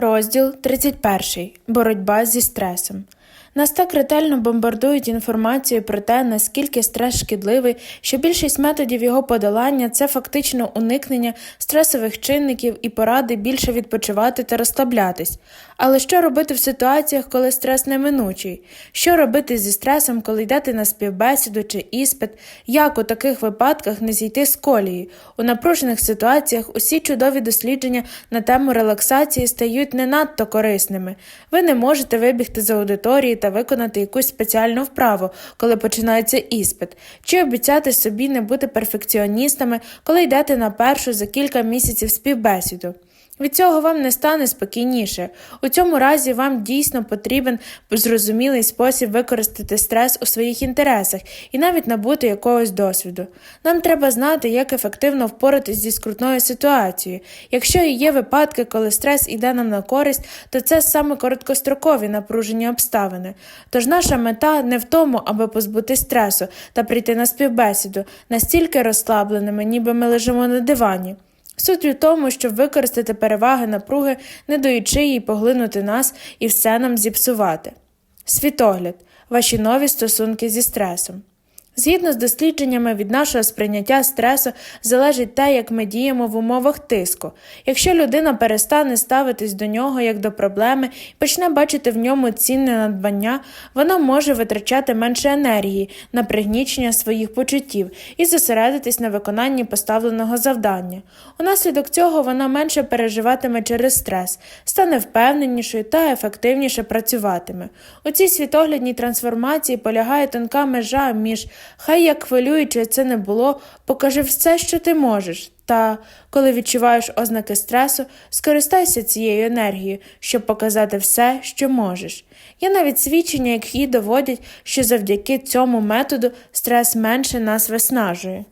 Розділ 31. Боротьба зі стресом. Нас так ретельно бомбардують інформацією про те, наскільки стрес шкідливий, що більшість методів його подолання це фактично уникнення стресових чинників і поради більше відпочивати та розслаблятись. Але що робити в ситуаціях, коли стрес неминучий? Що робити зі стресом, коли йдете на співбесіду чи іспит? Як у таких випадках не зійти з колії? У напружених ситуаціях усі чудові дослідження на тему релаксації стають не надто корисними. Ви не можете вибігти з аудиторії та виконати якусь спеціальну вправу, коли починається іспит, чи обіцяти собі не бути перфекціоністами, коли йдете на першу за кілька місяців співбесіду. Від цього вам не стане спокійніше. У цьому разі вам дійсно потрібен зрозумілий спосіб використати стрес у своїх інтересах і навіть набути якогось досвіду. Нам треба знати, як ефективно впоратись зі скрутною ситуацією. Якщо є випадки, коли стрес іде нам на користь, то це саме короткострокові напружені обставини. Тож наша мета не в тому, аби позбути стресу та прийти на співбесіду, настільки розслабленими, ніби ми лежимо на дивані. Суть у тому, щоб використати переваги напруги, не даючи їй поглинути нас і все нам зіпсувати. Світогляд ваші нові стосунки зі стресом. Згідно з дослідженнями, від нашого сприйняття стресу залежить те, як ми діємо в умовах тиску. Якщо людина перестане ставитись до нього як до проблеми і почне бачити в ньому цінне надбання, вона може витрачати менше енергії на пригнічення своїх почуттів і зосередитись на виконанні поставленого завдання. Унаслідок цього вона менше переживатиме через стрес, стане впевненішою та ефективніше працюватиме. У цій світоглядній трансформації полягає тонка межа між Хай як хвилююче це не було, покажи все, що ти можеш. Та коли відчуваєш ознаки стресу, скористайся цією енергією, щоб показати все, що можеш. Є навіть свідчення, які доводять, що завдяки цьому методу стрес менше нас виснажує.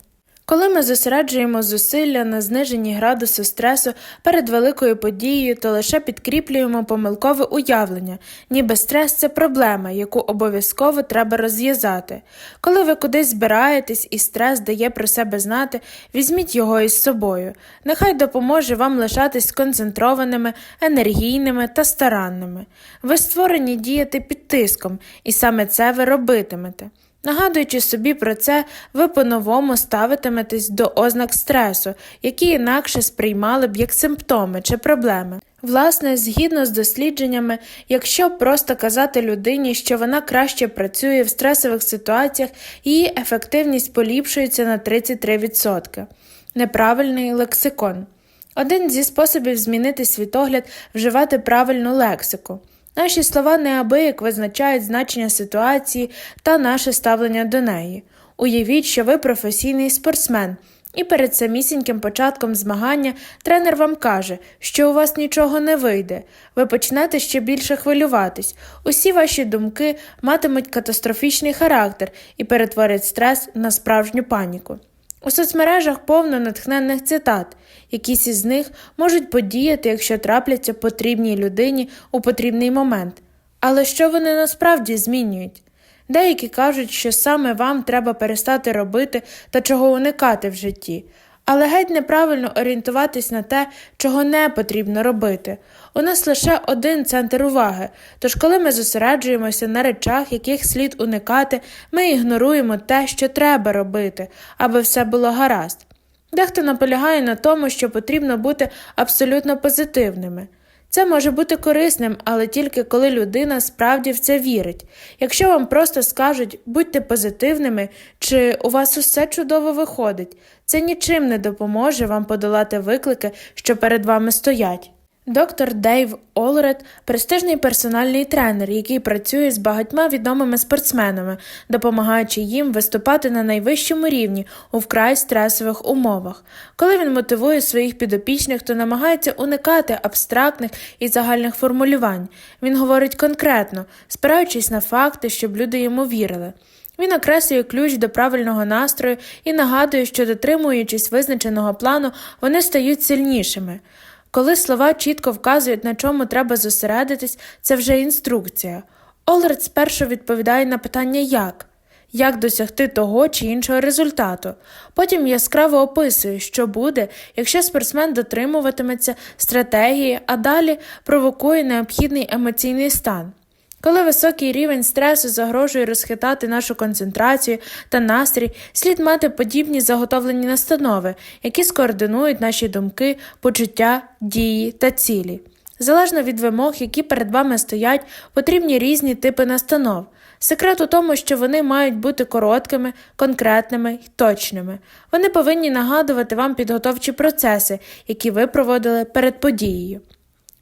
Коли ми зосереджуємо зусилля на зниженні градусу стресу перед великою подією, то лише підкріплюємо помилкове уявлення, ніби стрес це проблема, яку обов'язково треба розв'язати. Коли ви кудись збираєтесь і стрес дає про себе знати, візьміть його із собою. Нехай допоможе вам лишатись сконцентрованими, енергійними та старанними. Ви створені діяти під тиском, і саме це ви робитимете. Нагадуючи собі про це, ви по-новому ставитиметесь до ознак стресу, які інакше сприймали б як симптоми чи проблеми. Власне, згідно з дослідженнями, якщо просто казати людині, що вона краще працює в стресових ситуаціях, її ефективність поліпшується на 33%. Неправильний лексикон. Один зі способів змінити світогляд вживати правильну лексику. Наші слова неабияк визначають значення ситуації та наше ставлення до неї. Уявіть, що ви професійний спортсмен, і перед самісіньким початком змагання тренер вам каже, що у вас нічого не вийде, ви почнете ще більше хвилюватись. Усі ваші думки матимуть катастрофічний характер і перетворять стрес на справжню паніку. У соцмережах повно натхненних цитат, якісь із них можуть подіяти, якщо трапляться потрібній людині у потрібний момент. Але що вони насправді змінюють? Деякі кажуть, що саме вам треба перестати робити та чого уникати в житті, але геть неправильно орієнтуватись на те, чого не потрібно робити. У нас лише один центр уваги, тож коли ми зосереджуємося на речах, яких слід уникати, ми ігноруємо те, що треба робити, аби все було гаразд. Дехто наполягає на тому, що потрібно бути абсолютно позитивними. Це може бути корисним, але тільки коли людина справді в це вірить. Якщо вам просто скажуть будьте позитивними чи у вас усе чудово виходить, це нічим не допоможе вам подолати виклики, що перед вами стоять. Доктор Дейв Олред престижний персональний тренер, який працює з багатьма відомими спортсменами, допомагаючи їм виступати на найвищому рівні у вкрай стресових умовах. Коли він мотивує своїх підопічних, то намагається уникати абстрактних і загальних формулювань. Він говорить конкретно, спираючись на факти, щоб люди йому вірили. Він окреслює ключ до правильного настрою і нагадує, що, дотримуючись визначеного плану, вони стають сильнішими. Коли слова чітко вказують, на чому треба зосередитись, це вже інструкція. Олред спершу відповідає на питання як. як досягти того чи іншого результату. Потім яскраво описує, що буде, якщо спортсмен дотримуватиметься стратегії, а далі провокує необхідний емоційний стан. Коли високий рівень стресу загрожує розхитати нашу концентрацію та настрій, слід мати подібні заготовлені настанови, які скоординують наші думки, почуття, дії та цілі. Залежно від вимог, які перед вами стоять, потрібні різні типи настанов. Секрет у тому, що вони мають бути короткими, конкретними й точними. Вони повинні нагадувати вам підготовчі процеси, які ви проводили перед подією.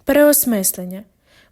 Переосмислення.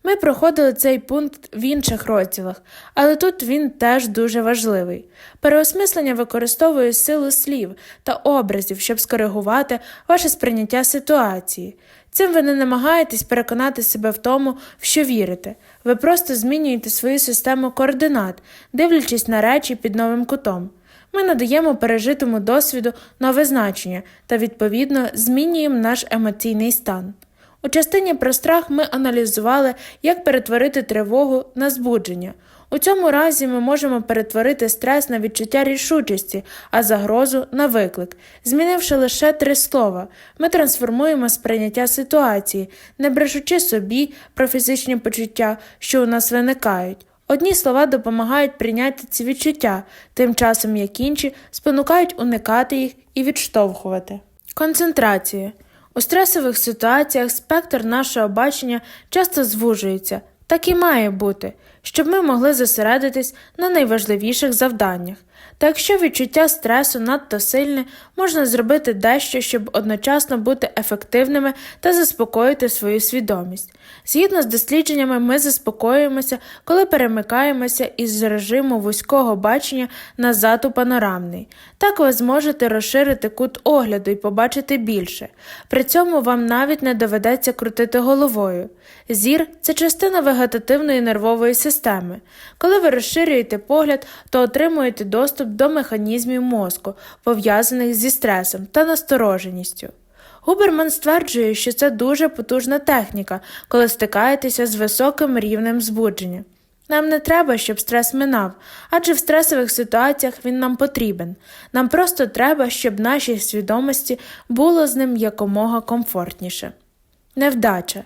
Ми проходили цей пункт в інших розділах, але тут він теж дуже важливий. Переосмислення використовує силу слів та образів, щоб скоригувати ваше сприйняття ситуації. Цим ви не намагаєтесь переконати себе в тому, в що вірите. Ви просто змінюєте свою систему координат, дивлячись на речі під новим кутом. Ми надаємо пережитому досвіду нове значення та, відповідно, змінюємо наш емоційний стан. У частині про страх ми аналізували, як перетворити тривогу на збудження. У цьому разі ми можемо перетворити стрес на відчуття рішучості, а загрозу на виклик. Змінивши лише три слова, ми трансформуємо сприйняття ситуації, не брешучи собі про фізичні почуття, що у нас виникають. Одні слова допомагають прийняти ці відчуття, тим часом як інші спонукають уникати їх і відштовхувати. Концентрація. У стресових ситуаціях спектр нашого бачення часто звужується, так і має бути, щоб ми могли зосередитись на найважливіших завданнях. Та якщо відчуття стресу надто сильне, можна зробити дещо, щоб одночасно бути ефективними та заспокоїти свою свідомість. Згідно з дослідженнями, ми заспокоюємося, коли перемикаємося із режиму вузького бачення назад у панорамний. Так ви зможете розширити кут огляду і побачити більше. При цьому вам навіть не доведеться крутити головою. Зір це частина вегетативної нервової системи. Коли ви розширюєте погляд, то отримуєте доступ до механізмів мозку, пов'язаних зі стресом та настороженістю. Губерман стверджує, що це дуже потужна техніка, коли стикаєтеся з високим рівнем збудження. Нам не треба, щоб стрес минав, адже в стресових ситуаціях він нам потрібен. Нам просто треба, щоб нашій свідомості було з ним якомога комфортніше. Невдача.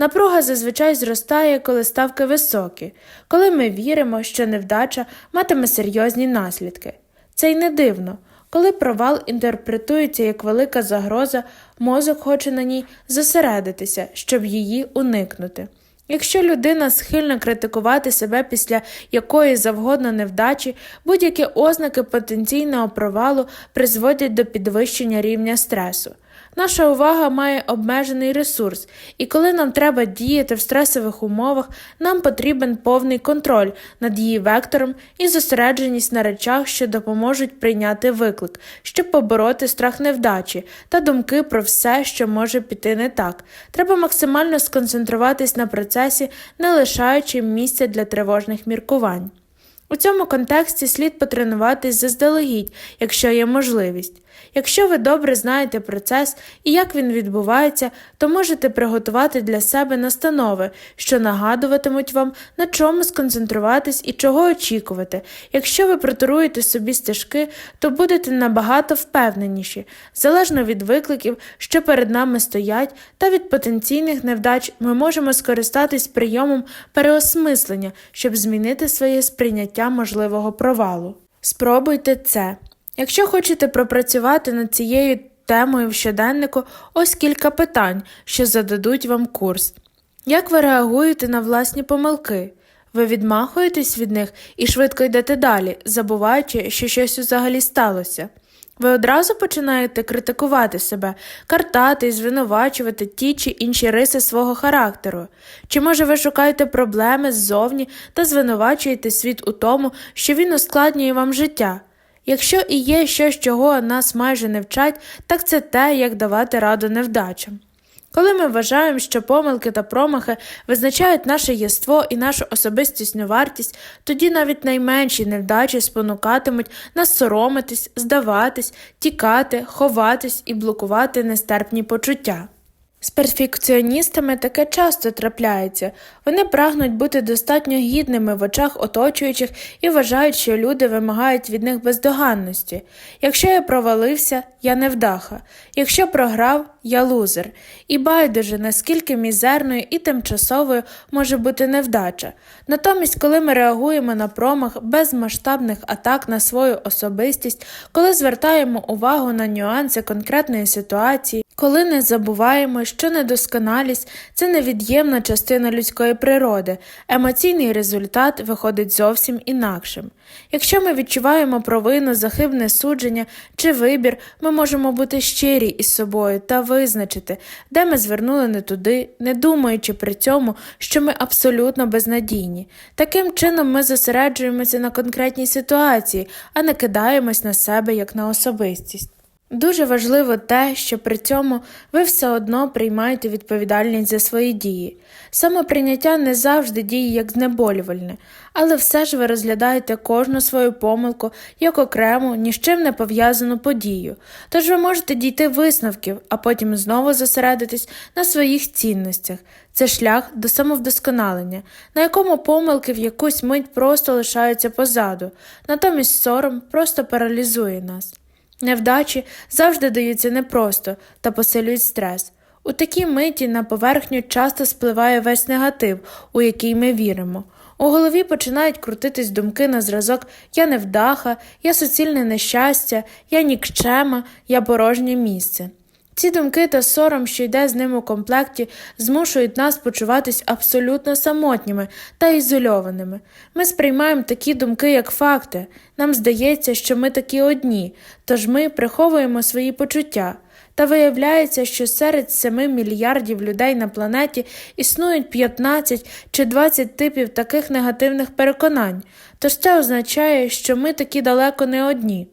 Напруга зазвичай зростає, коли ставки високі, коли ми віримо, що невдача матиме серйозні наслідки. Це й не дивно. Коли провал інтерпретується як велика загроза, мозок хоче на ній зосередитися, щоб її уникнути. Якщо людина схильна критикувати себе після якої завгодно невдачі, будь-які ознаки потенційного провалу призводять до підвищення рівня стресу. Наша увага має обмежений ресурс, і коли нам треба діяти в стресових умовах, нам потрібен повний контроль над її вектором і зосередженість на речах, що допоможуть прийняти виклик, щоб побороти страх невдачі та думки про все, що може піти не так. Треба максимально сконцентруватись на процесі, не лишаючи місця для тривожних міркувань. У цьому контексті слід потренуватись заздалегідь, якщо є можливість. Якщо ви добре знаєте процес і як він відбувається, то можете приготувати для себе настанови, що нагадуватимуть вам, на чому сконцентруватись і чого очікувати. Якщо ви протуруєте собі стежки, то будете набагато впевненіші, залежно від викликів, що перед нами стоять, та від потенційних невдач ми можемо скористатись прийомом переосмислення, щоб змінити своє сприйняття можливого провалу. Спробуйте це. Якщо хочете пропрацювати над цією темою в щоденнику, ось кілька питань, що зададуть вам курс. Як ви реагуєте на власні помилки? Ви відмахуєтесь від них і швидко йдете далі, забуваючи, що щось взагалі сталося. Ви одразу починаєте критикувати себе, картати і звинувачувати ті чи інші риси свого характеру. Чи може ви шукаєте проблеми ззовні та звинувачуєте світ у тому, що він ускладнює вам життя? Якщо і є щось, чого нас майже не вчать, так це те, як давати раду невдачам. Коли ми вважаємо, що помилки та промахи визначають наше єство і нашу особистісну вартість, тоді навіть найменші невдачі спонукатимуть нас соромитись, здаватись, тікати, ховатись і блокувати нестерпні почуття. З перфекціоністами таке часто трапляється. Вони прагнуть бути достатньо гідними в очах оточуючих і вважають, що люди вимагають від них бездоганності. Якщо я провалився, я невдаха. Якщо програв, я лузер. І байдуже, наскільки мізерною і тимчасовою може бути невдача. Натомість, коли ми реагуємо на промах без масштабних атак на свою особистість, коли звертаємо увагу на нюанси конкретної ситуації, коли не забуваємо, що недосконалість це невід'ємна частина людської природи, емоційний результат виходить зовсім інакшим. Якщо ми відчуваємо провину, захибне судження чи вибір, ми можемо бути щирі із собою та визначити, де ми звернули не туди, не думаючи при цьому, що ми абсолютно безнадійні. Таким чином ми зосереджуємося на конкретній ситуації, а не кидаємось на себе як на особистість. Дуже важливо те, що при цьому ви все одно приймаєте відповідальність за свої дії. Самоприйняття не завжди діє як знеболювальне, але все ж ви розглядаєте кожну свою помилку як окрему, ні з чим не пов'язану подію. Тож ви можете дійти висновків, а потім знову зосередитись на своїх цінностях. Це шлях до самовдосконалення, на якому помилки в якусь мить просто лишаються позаду, натомість сором просто паралізує нас. Невдачі завжди даються непросто та посилюють стрес. У такій миті на поверхню часто спливає весь негатив, у який ми віримо. У голові починають крутитись думки на зразок Я невдаха, я суцільне нещастя, я нікчема, я порожнє місце. Ці думки та сором, що йде з ним у комплекті, змушують нас почуватись абсолютно самотніми та ізольованими. Ми сприймаємо такі думки як факти. Нам здається, що ми такі одні, тож ми приховуємо свої почуття. Та виявляється, що серед 7 мільярдів людей на планеті існують 15 чи 20 типів таких негативних переконань, тож це означає, що ми такі далеко не одні.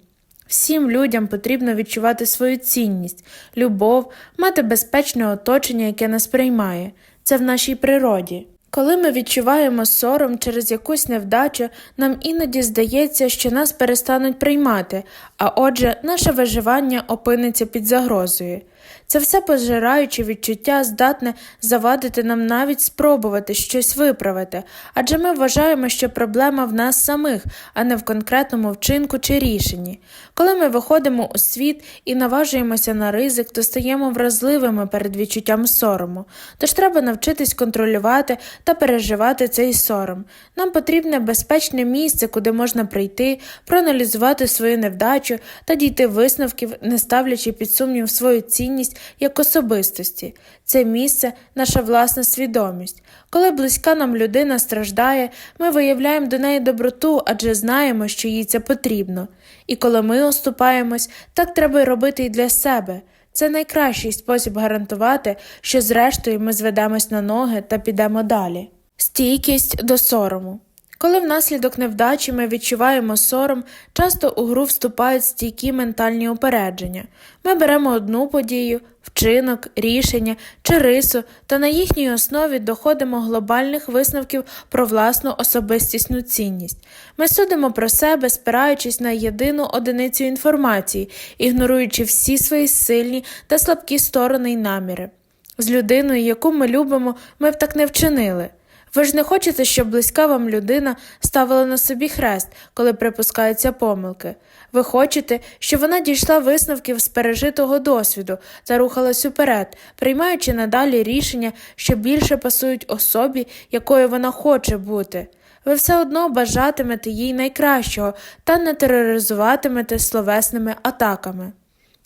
Всім людям потрібно відчувати свою цінність, любов, мати безпечне оточення, яке нас приймає. Це в нашій природі. Коли ми відчуваємо сором через якусь невдачу, нам іноді здається, що нас перестануть приймати, а отже, наше виживання опиниться під загрозою. Це все пожираюче відчуття здатне завадити нам навіть спробувати щось виправити, адже ми вважаємо, що проблема в нас самих, а не в конкретному вчинку чи рішенні. Коли ми виходимо у світ і наважуємося на ризик, то стаємо вразливими перед відчуттям сорому. Тож треба навчитись контролювати та переживати цей сором. Нам потрібне безпечне місце, куди можна прийти, проаналізувати свою невдачу та дійти висновків, не ставлячи під сумнів свою цінність як особистості. Це місце наша власна свідомість. Коли близька нам людина страждає, ми виявляємо до неї доброту, адже знаємо, що їй це потрібно. І коли ми оступаємось, так треба й робити і для себе. Це найкращий спосіб гарантувати, що зрештою ми зведемось на ноги та підемо далі. Стійкість до сорому. Коли внаслідок невдачі ми відчуваємо сором, часто у гру вступають стійкі ментальні упередження. Ми беремо одну подію, вчинок, рішення чи рису та на їхній основі доходимо глобальних висновків про власну особистісну цінність. Ми судимо про себе, спираючись на єдину одиницю інформації, ігноруючи всі свої сильні та слабкі сторони й наміри. З людиною, яку ми любимо, ми б так не вчинили. Ви ж не хочете, щоб близька вам людина ставила на собі хрест, коли припускаються помилки. Ви хочете, щоб вона дійшла висновків з пережитого досвіду та рухалась уперед, приймаючи надалі рішення, що більше пасують особі, якою вона хоче бути. Ви все одно бажатимете їй найкращого та не тероризуватимете словесними атаками.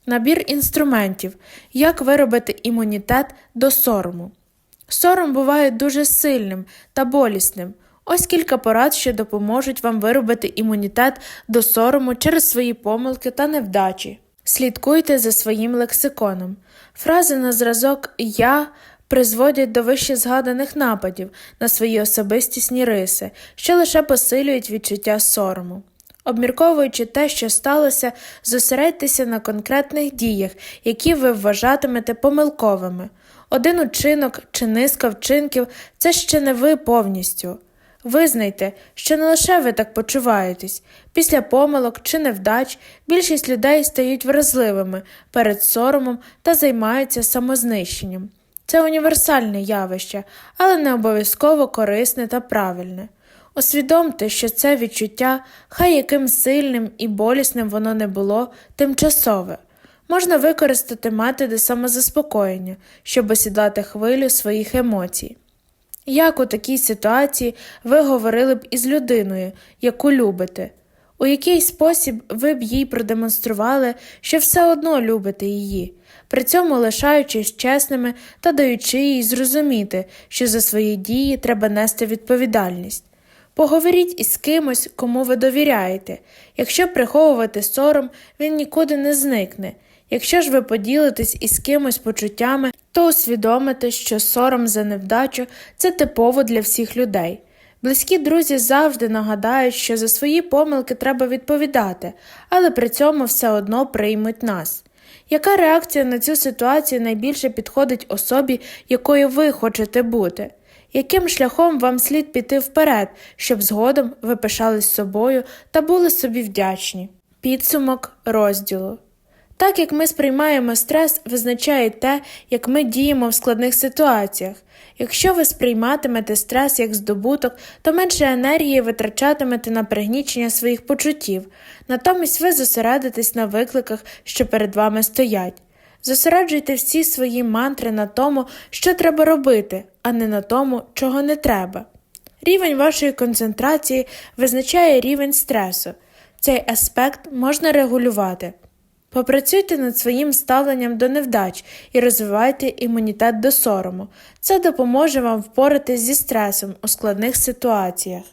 Набір інструментів, як виробити імунітет до сорому. Сором буває дуже сильним та болісним. Ось кілька порад, що допоможуть вам виробити імунітет до сорому через свої помилки та невдачі. Слідкуйте за своїм лексиконом. Фрази на зразок Я призводять до вище згаданих нападів на свої особистісні риси, що лише посилюють відчуття сорому. Обмірковуючи те, що сталося, зосередьтеся на конкретних діях, які ви вважатимете помилковими. Один учинок чи низка вчинків це ще не ви повністю. Визнайте, що не лише ви так почуваєтесь. Після помилок чи невдач більшість людей стають вразливими перед соромом та займаються самознищенням. це універсальне явище, але не обов'язково корисне та правильне. Усвідомте, що це відчуття, хай яким сильним і болісним воно не було, тимчасове. Можна використати методи самозаспокоєння, щоб осідлати хвилю своїх емоцій. Як у такій ситуації ви говорили б із людиною, яку любите? У який спосіб ви б їй продемонстрували, що все одно любите її, при цьому лишаючись чесними та даючи їй зрозуміти, що за свої дії треба нести відповідальність. Поговоріть із кимось, кому ви довіряєте. Якщо приховувати сором, він нікуди не зникне. Якщо ж ви поділитесь із кимось почуттями, то усвідомите, що сором за невдачу це типово для всіх людей. Близькі друзі завжди нагадають, що за свої помилки треба відповідати, але при цьому все одно приймуть нас. Яка реакція на цю ситуацію найбільше підходить особі, якою ви хочете бути? Яким шляхом вам слід піти вперед, щоб згодом ви пишались собою та були собі вдячні? Підсумок розділу так як ми сприймаємо стрес, визначає те, як ми діємо в складних ситуаціях. Якщо ви сприйматимете стрес як здобуток, то менше енергії витрачатимете на пригнічення своїх почуттів, натомість ви зосередитесь на викликах, що перед вами стоять. Зосереджуйте всі свої мантри на тому, що треба робити, а не на тому, чого не треба. Рівень вашої концентрації визначає рівень стресу. Цей аспект можна регулювати. Попрацюйте над своїм ставленням до невдач і розвивайте імунітет до сорому. Це допоможе вам впоратись зі стресом у складних ситуаціях.